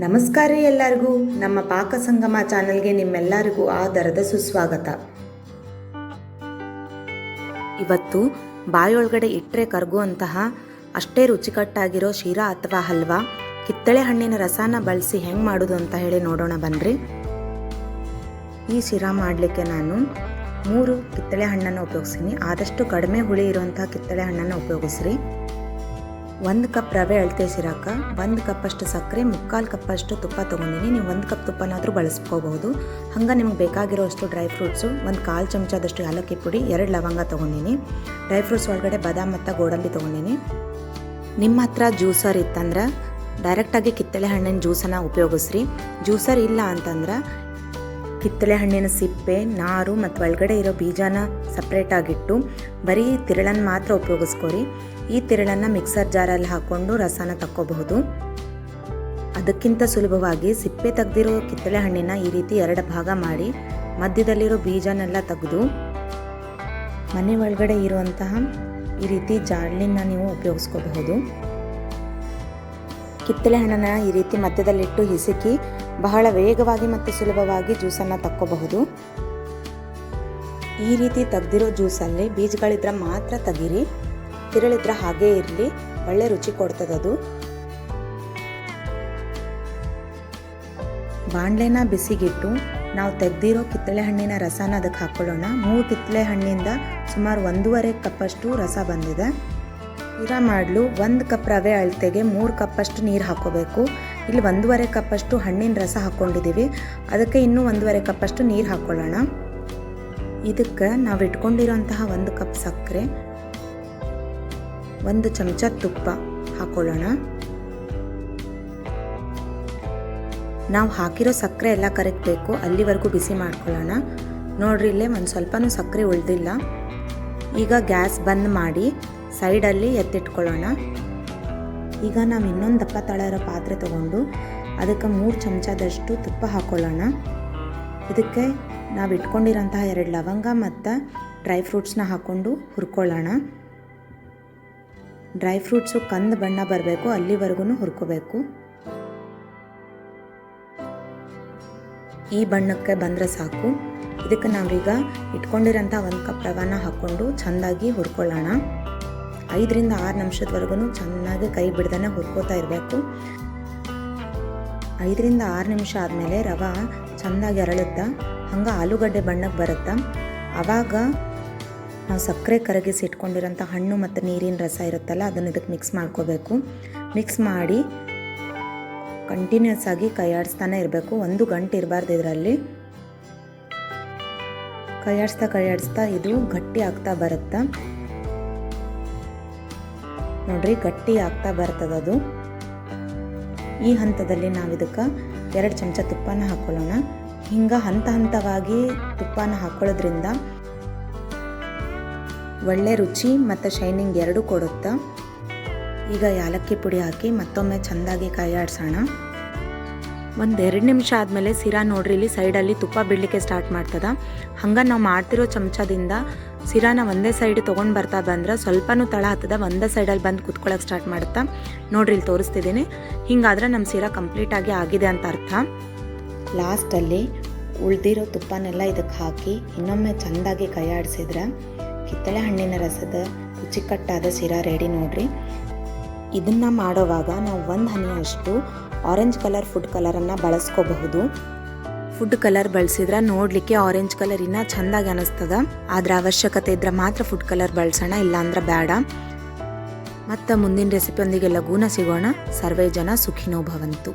ನಮಸ್ಕಾರ ಎಲ್ಲರಿಗೂ. ನಮ್ಮ ಪಾಕ ಸಂಗಮ ಚಾನಲ್ಗೆ ನಿಮ್ಮೆಲ್ಲರಿಗೂ ಆದರದ ಸುಸ್ವಾಗತ. ಇವತ್ತು ಬಾಯೊಳಗಡೆ ಇಟ್ಟರೆ ಕರಗುವಂತಹ ಅಷ್ಟೇ ರುಚಿಕಟ್ಟಾಗಿರೋ ಶಿರಾ ಅಥವಾ ಹಲ್ವಾ ಕಿತ್ತಳೆ ಹಣ್ಣಿನ ರಸನ ಬಳಸಿ ಹೆಂಗೆ ಮಾಡೋದು ಅಂತ ಹೇಳಿ ನೋಡೋಣ ಬನ್ನಿರಿ ಈ ಶಿರಾ ಮಾಡಲಿಕ್ಕೆ ನಾನು ಮೂರು ಕಿತ್ತಳೆ ಹಣ್ಣನ್ನು ಉಪಯೋಗಿಸ್ತೀನಿ. ಆದಷ್ಟು ಕಡಿಮೆ ಹುಳಿ ಇರುವಂತಹ ಕಿತ್ತಳೆ ಹಣ್ಣನ್ನು ಉಪಯೋಗಿಸ್ರಿ. ಒಂದು ಕಪ್ ರವೆ ಅಳತೆ ಸಿರಾಕ, ಒಂದು ಕಪ್ಪಷ್ಟು ಸಕ್ಕರೆ, ಮುಕ್ಕಾಲು ಕಪ್ಪಷ್ಟು ತುಪ್ಪ ತೊಗೊಂಡಿನಿ. ನೀವು ಒಂದು ಕಪ್ ತುಪ್ಪನಾದರೂ ಬಳಸ್ಕೋಬಹುದು. ಹಂಗೆ ನಿಮ್ಗೆ ಬೇಕಾಗಿರೋಷ್ಟು ಡ್ರೈ ಫ್ರೂಟ್ಸು, ಒಂದು ಕಾಲು ಚಮಚದಷ್ಟು ಏಲಕ್ಕಿ ಪುಡಿ, ಎರಡು ಲವಂಗ ತೊಗೊಂಡಿನಿ. ಡ್ರೈ ಫ್ರೂಟ್ಸ್ ಒಳಗಡೆ ಬಾದಾಮ್ ಮತ್ತು ಗೋಡಂಬಿ ತೊಗೊಂಡಿನಿ. ನಿಮ್ಮ ಹತ್ರ ಜ್ಯೂಸರ್ ಇತ್ತಂದ್ರೆ ಡೈರೆಕ್ಟಾಗಿ ಕಿತ್ತಳೆ ಹಣ್ಣಿನ ಜ್ಯೂಸನ್ನು ಉಪಯೋಗಿಸ್ರಿ. ಜ್ಯೂಸರ್ ಇಲ್ಲ ಅಂತಂದ್ರೆ ಕಿತ್ತಳೆ ಹಣ್ಣಿನ ಸಿಪ್ಪೆ, ನಾರು ಮತ್ತು ಒಳಗಡೆ ಇರೋ ಬೀಜನ ಸಪ್ರೇಟಾಗಿಟ್ಟು ಬರೀ ತಿರುಳನ್ನು ಮಾತ್ರ ಉಪಯೋಗಿಸ್ಕೊರಿ. ಈ ತಿರುಳನ್ನು ಮಿಕ್ಸರ್ ಜಾರಲ್ಲಿ ಹಾಕ್ಕೊಂಡು ರಸನ ತಕ್ಕೋಬಹುದು. ಅದಕ್ಕಿಂತ ಸುಲಭವಾಗಿ ಸಿಪ್ಪೆ ತೆಗೆದಿರೋ ಕಿತ್ತಳೆ ಹಣ್ಣಿನ ಈ ರೀತಿ ಎರಡು ಭಾಗ ಮಾಡಿ ಮಧ್ಯದಲ್ಲಿರೋ ಬೀಜನೆಲ್ಲ ತೆಗೆದು ಮನೆ ಒಳಗಡೆ ಇರುವಂತಹ ಈ ರೀತಿ ಜಾಡ್ಲಿನ ನೀವು ಉಪಯೋಗಿಸ್ಕೋಬಹುದು. ಕಿತ್ತಳೆ ಹಣ್ಣನ್ನು ಈ ರೀತಿ ಮಧ್ಯದಲ್ಲಿಟ್ಟು ಹಿಸುಕಿ ಬಹಳ ವೇಗವಾಗಿ ಮತ್ತು ಸುಲಭವಾಗಿ ಜ್ಯೂಸನ್ನು ತಕ್ಕೋಬಹುದು. ಈ ರೀತಿ ತೆಗೆದಿರೋ ಜ್ಯೂಸಲ್ಲಿ ಬೀಜಗಳಿದ್ರೆ ಮಾತ್ರ ತೆಗೀರಿ. ತಿರಳಿದ್ರೆ ಹಾಗೇ ಇರಲಿ. ಒಳ್ಳೆ ರುಚಿ ಕೊಡ್ತದದು ಬಾಣಲೆನ ಬಿಸಿಗಿಟ್ಟು ನಾವು ತೆಗ್ದಿರೋ ಕಿತ್ತಳೆ ಹಣ್ಣಿನ ರಸನ ಅದಕ್ಕೆ ಹಾಕ್ಕೊಳ್ಳೋಣ ಮೂರು ಕಿತ್ತಳೆ ಹಣ್ಣಿಂದ ಸುಮಾರು ಒಂದೂವರೆ ಕಪ್ಪಷ್ಟು ರಸ ಬಂದಿದೆ. ಶಿರಾ ಮಾಡಲು ಒಂದು ಕಪ್ ರವೆ ಅಳತೆಗೆ ಮೂರು ಕಪ್ಪಷ್ಟು ನೀರು ಹಾಕ್ಕೋಬೇಕು ಇಲ್ಲಿ ಒಂದೂವರೆ ಕಪ್ಪಷ್ಟು ಹಣ್ಣಿನ ರಸ ಹಾಕ್ಕೊಂಡಿದ್ದೀವಿ ಅದಕ್ಕೆ ಇನ್ನೂ ಒಂದೂವರೆ ಕಪ್ಪಷ್ಟು ನೀರು ಹಾಕ್ಕೊಳ್ಳೋಣ ಇದಕ್ಕೆ ನಾವು ಇಟ್ಕೊಂಡಿರೋಂತಹ ಒಂದು ಕಪ್ ಸಕ್ಕರೆ. ಒಂದು ಚಮಚ ತುಪ್ಪ ಹಾಕ್ಕೊಳ್ಳೋಣ ನಾವು ಹಾಕಿರೋ ಸಕ್ಕರೆ ಎಲ್ಲ ಕರೆಕ್ಟ್ ಬೇಕು. ಅಲ್ಲಿವರೆಗೂ ಬಿಸಿ ಮಾಡ್ಕೊಳ್ಳೋಣ. ನೋಡ್ರಿ, ಇಲ್ಲೇ ಒಂದು ಸ್ವಲ್ಪನೂ ಸಕ್ಕರೆ ಉಳಿದಿಲ್ಲ. ಈಗ ಗ್ಯಾಸ್ ಬಂದ್ ಮಾಡಿ ಸೈಡಲ್ಲಿ ಎತ್ತಿಟ್ಕೊಳ್ಳೋಣ. ಈಗ ನಾವು ಇನ್ನೊಂದು ದಪ್ಪ ತಳ ಇರೋ ಪಾತ್ರೆ ತೊಗೊಂಡು ಅದಕ್ಕೆ ಮೂರು ಚಮಚದಷ್ಟು ತುಪ್ಪ ಹಾಕ್ಕೊಳ್ಳೋಣ ಇದಕ್ಕೆ ನಾವು ಇಟ್ಕೊಂಡಿರೋಂತಹ ಎರಡು ಲವಂಗ ಮತ್ತು ಡ್ರೈ ಫ್ರೂಟ್ಸ್ನ ಹಾಕ್ಕೊಂಡು ಹುರ್ಕೊಳ್ಳೋಣ. ಡ್ರೈ ಫ್ರೂಟ್ಸು ಕಂದು ಬಣ್ಣ ಬರಬೇಕು ಅಲ್ಲಿವರೆಗೂ ಹುರ್ಕೋಬೇಕು. ಈ ಬಣ್ಣಕ್ಕೆ ಬಂದರೆ ಸಾಕು. ಇದಕ್ಕೆ ನಾವೀಗ ಇಟ್ಕೊಂಡಿರೋಂಥ ಒಂದು ಕಪ್ ರವಾನ ಹಾಕ್ಕೊಂಡು ಚೆಂದಾಗಿ ಹುರ್ಕೊಳ್ಳೋಣ. ಐದರಿಂದ ಆರು ನಿಮಿಷದವರೆಗೂ ಚೆನ್ನಾಗಿ ಕೈ ಬಿಡ್ದೇ ಹುರ್ಕೋತಾ ಇರಬೇಕು. ಐದರಿಂದ ಆರು ನಿಮಿಷ ಆದಮೇಲೆ ರವೆ ಚೆಂದಾಗಿ ಅರಳುತ್ತಾ, ಹಂಗೆ ಆಲೂಗಡ್ಡೆ ಬಣ್ಣಕ್ಕೆ ಬರುತ್ತಾ ಆವಾಗ ನಾವು ಸಕ್ಕರೆ ಕರಗಿಸಿ ಇಟ್ಕೊಂಡಿರೋಂಥ ಹಣ್ಣು ಮತ್ತು ನೀರಿನ ರಸ ಇರುತ್ತಲ್ಲ, ಅದನ್ನು ಇದಕ್ಕೆ ಮಿಕ್ಸ್ ಮಾಡ್ಕೋಬೇಕು. ಮಿಕ್ಸ್ ಮಾಡಿ ಕಂಟಿನ್ಯೂಸ್ ಆಗಿ ಕೈಯಾಡಿಸ್ತಾನೆ ಇರಬೇಕು. ಒಂದು ಗಂಟೆ ಇರಬಾರ್ದು ಇದರಲ್ಲಿ. ಕೈಯಾಡಿಸ್ತಾ ಕೈಯಾಡಿಸ್ತಾ ಇದು ಗಟ್ಟಿ ಆಗ್ತಾ ಬರುತ್ತೆ? ನೋಡ್ರಿ, ಗಟ್ಟಿ ಆಗ್ತಾ ಬರ್ತದದು ಈ ಹಂತದಲ್ಲಿ ನಾವು ಇದಕ್ಕೆ ಎರಡು ಚಮಚ ತುಪ್ಪನ ಹಾಕ್ಕೊಳ್ಳೋಣ ಹಿಂಗೆ ಹಂತ ಹಂತವಾಗಿ ತುಪ್ಪನ ಹಾಕೊಳ್ಳೋದ್ರಿಂದ ಒಳ್ಳೆ ರುಚಿ ಮತ್ತು ಶೈನಿಂಗ್ ಎರಡೂ ಕೊಡುತ್ತೆ? ಈಗ ಯಾಲಕ್ಕಿ ಪುಡಿ ಹಾಕಿ ಮತ್ತೊಮ್ಮೆ ಚೆಂದಾಗಿ ಕೈಯಾಡ್ಸೋಣ. ಒಂದು ಎರಡು ನಿಮಿಷ ಆದಮೇಲೆ ಸಿರಾ ನೋಡ್ರಿ, ಇಲ್ಲಿ ಸೈಡಲ್ಲಿ ತುಪ್ಪ ಬಿಡಲಿಕ್ಕೆ ಸ್ಟಾರ್ಟ್ ಮಾಡ್ತದೆ. ಹಂಗೆ ನಾವು ಮಾಡ್ತಿರೋ ಚಮಚದಿಂದ ಸಿರಾನ ಒಂದೇ ಸೈಡ್ ತೊಗೊಂಡು ಬರ್ತಾ ಬಂದ್ರೆ ಸ್ವಲ್ಪನೂ ತಳ ಹತ್ತದ, ಒಂದೇ ಸೈಡಲ್ಲಿ ಬಂದು ಕುತ್ಕೊಳ್ಳೋಕೆ ಸ್ಟಾರ್ಟ್ ಮಾಡುತ್ತಾ? ನೋಡ್ರಿ, ಇಲ್ಲಿ ತೋರಿಸ್ತಿದ್ದೀನಿ ಹಿಂಗಾದ್ರೆ ನಮ್ಮ ಸಿರಾ ಕಂಪ್ಲೀಟಾಗಿ ಆಗಿದೆ ಅಂತ ಅರ್ಥ. ಲಾಸ್ಟಲ್ಲಿ ಉಳ್ದಿರೋ ತುಪ್ಪನೆಲ್ಲ ಇದಕ್ಕೆ ಹಾಕಿ ಇನ್ನೊಮ್ಮೆ ಚೆಂದಾಗಿ ಕೈಯಾಡಿಸಿದ್ರೆ ಕಿತ್ತಳೆ ಹಣ್ಣಿನ ರಸದ ರುಚಿಕಟ್ಟಾದ ಸಿರ ರೆಡಿ ನೋಡ್ರಿ. ಇದನ್ನು ಮಾಡೋವಾಗ ನಾವು ಒಂದು ಹನಿಯಷ್ಟು ಆರೆಂಜ್ ಕಲರ್ ಫುಡ್ ಕಲರನ್ನು ಬಳಸ್ಕೋಬಹುದು. ಫುಡ್ ಕಲರ್ ಬಳಸಿದ್ರೆ ನೋಡಲಿಕ್ಕೆ ಆರೆಂಜ್ ಕಲರ್ ಇನ್ನೂ ಚೆಂದಾಗಿ ಅನಿಸ್ತದ. ಆದ್ರೆ ಅವಶ್ಯಕತೆ ಇದ್ರೆ ಮಾತ್ರ ಫುಡ್ ಕಲರ್ ಬಳಸೋಣ, ಇಲ್ಲಾಂದ್ರೆ ಬೇಡ ಮತ್ತು ಮುಂದಿನ ರೆಸಿಪಿಯೊಂದಿಗೆ ಲಘೂನ ಸಿಗೋಣ. ಸರ್ವೇ ಜನ ಸುಖಿನೋ ಭವಂತು.